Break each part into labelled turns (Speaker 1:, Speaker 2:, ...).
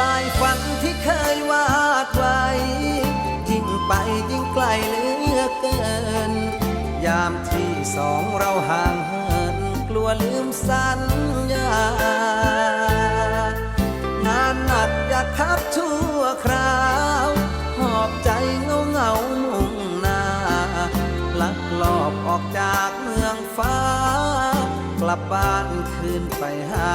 Speaker 1: ลายฝันที่เคยวาดไว้ ยิ่งไปยิ่งไกลเหลือเกิน ยามที่สองเราห่างเหินกลัวลืมสัญญางานหนักอยากทับชั่วคราว หอบใจเงาเงามุ่งหน้า ลักลอบออกจากเมืองฟ้า กลับบ้านคืนไปหา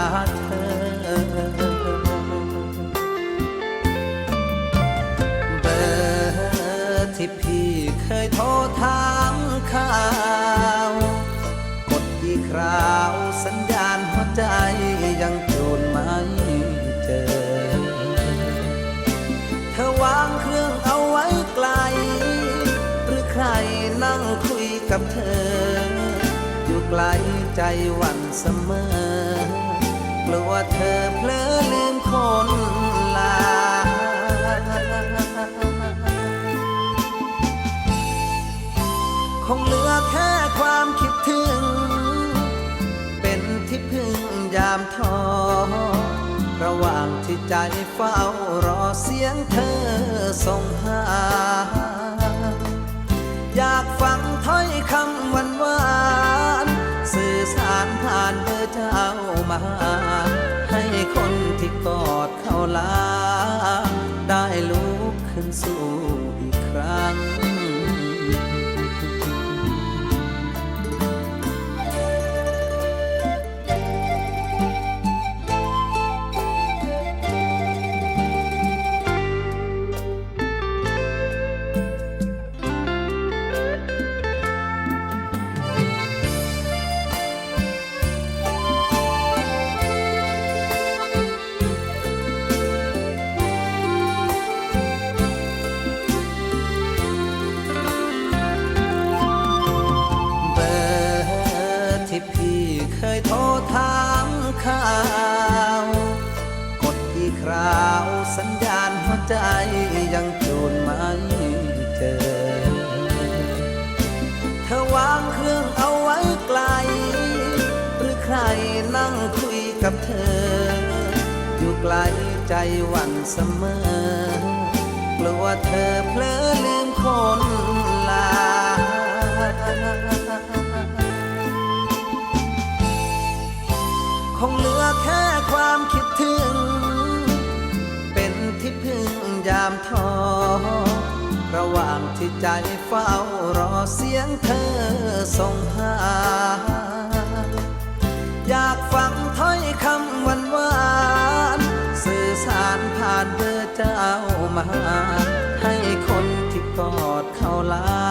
Speaker 1: นั่งคุยกับเธอ อยู่ไกลใจวันเสมอกลัวเธอเพลอลืมคนลา คงเหลือแค่ความคิดถึง เป็นที่พึ่งยามท้อระหว่างที่ใจเฝ้ารอเสียงเธอส่งหา ข่าว กดกี่คราวสัญญาณหัวใจยังจูนไม่เจอ เธอวางเครื่องเอาไว้ไกล หรือใครนั่งคุยกับเธอ อยู่ไกลใจวันเสมอกลัวเธอเพลอลืมคน แค่ความคิดถึง เป็นที่พึ่งยามท้อระหว่างที่ใจเฝ้ารอเสียงเธอส่งหา อยากฟังถ้อยคำหวานหวานสื่อสารผ่านเบอร์เจ้ามา ให้คนที่กอดเขาลา